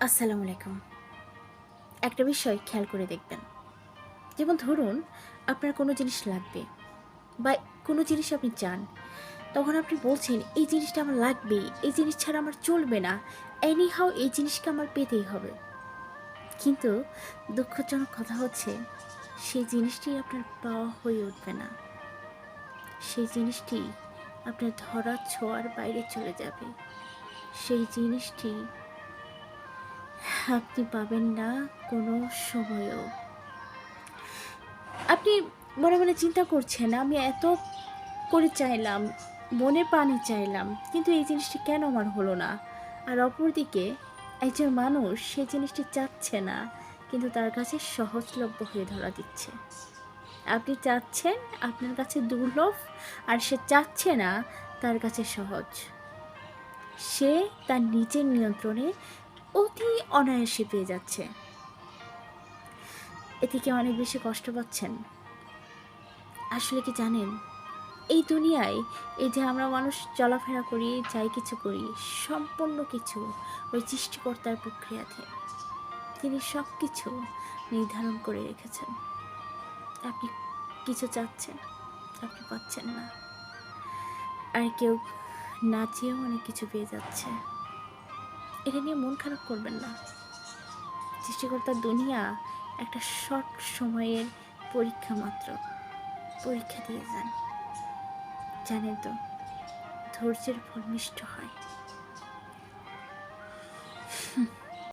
আসসালামু আলাইকুম। একটা বিষয় খেয়াল করে দেখবেন। যেমন ধরুন, আপনার কোনো জিনিস লাগবে বা কোনো জিনিস আপনি চান, তখন আপনি বলছেন, এই জিনিসটা আমার লাগবে, এই জিনিস ছাড়া আমার চলবে না। এনি হাও এই জিনিসকে আমার পেতেই হবে। কিন্তু দুঃখজনক কথা হচ্ছে, সেই জিনিসটি আপনার পাওয়া হয়ে উঠবে না। সেই জিনিসটি আপনার ধরা ছোঁয়ার বাইরে চলে যাবে। সেই জিনিসটি আপনি পাবেন না কোনো সময়ও। আপনি মনে মনে চিন্তা করছেন, আমি এত করে চাইলাম, মনে পানি চাইলাম, কিন্তু এই জিনিসটি কেন আমার হলো না? আর অপরদিকে, একজন মানুষ সে জিনিসটি চাচ্ছে না, কিন্তু তার কাছে সহজলভ্য হয়ে ধরা দিচ্ছে। আপনি চাচ্ছেন আপনার কাছে দুর্লভ, আর সে চাচ্ছে না তার কাছে সহজ। সে তার নিজের নিয়ন্ত্রণে অতি অনায়াসে পেয়ে যাচ্ছে। এতে কি অনেক বেশি কষ্ট পাচ্ছেন। আসলে কি জানেন, এই দুনিয়ায় এই যে আমরা মানুষ চলাফেরা করি, যাই কিছু করি, সম্পূর্ণ কিছু ওই সৃষ্টিকর্তার প্রক্রিয়াতে। তিনি সব কিছু নির্ধারণ করে রেখেছেন। আপনি কিছু চাচ্ছেন, আপনি পাচ্ছেন না। আর কেউ না চেয়েও অনেক কিছু পেয়ে যাচ্ছে। এটা নিয়ে মন খারাপ করবেন না। সৃষ্টিকর্তার দুনিয়া একটা শর্ট সময়ের পরীক্ষা মাত্র। পরীক্ষা দিয়ে যান। জানেন তো, ধৈর্যের ফল মিষ্ট হয়।